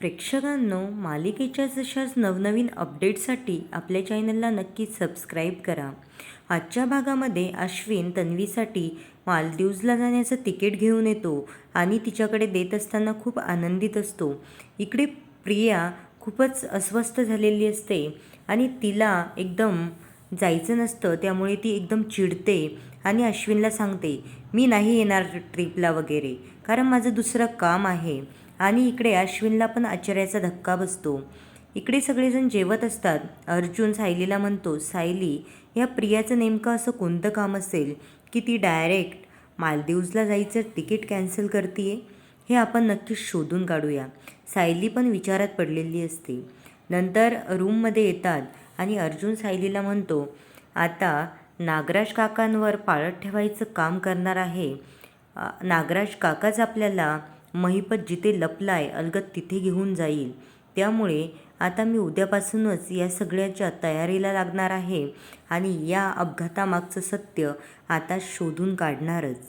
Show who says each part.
Speaker 1: प्रेक्षकांनो मालिकेच्या जशाच नवनवीन अपडेटसाठी आपल्या चॅनलला नक्की सबस्क्राईब करा. आजच्या भागामध्ये अश्विन तन्वीसाठी मालदीवजला जाण्याचं तिकीट घेऊन येतो आणि तिच्याकडे देत असताना खूप आनंदित असतो. इकडे प्रिया खूपच अस्वस्थ झालेली असते आणि तिला एकदम जायचं नसतं त्यामुळे ती एकदम चिडते आणि अश्विनला सांगते मी नाही येणार ट्रिपला वगैरे कारण माझं दुसरं काम आहे. आणि इकडे अश्विनला पण आश्चर्याचा धक्का बसतो. इकडे सगळेजण जेवत असतात. अर्जुन सायलीला म्हणतो सायली या प्रियाचं नेमकं असं कोणतं काम असेल की ती डायरेक्ट मालदीव्जला जायचं तिकीट कॅन्सल करते हे आपण नक्कीच शोधून काढूया. सायली पण विचारात पडलेली असते. नंतर रूममध्ये येतात आणि अर्जुन सायलीला म्हणतो आता नागराज काकांवर पाळत ठेवायचं काम करणार आहे. नागराज काकाच आपल्याला महिपत जिथे लपलाय अलगद तिथे घेऊन जाईल. त्यामुळे आता मी उद्यापासूनच या सगळ्याच्या तयारीला लागणार आहे आणि या अपघातामागचं सत्य आता शोधून काढणारच.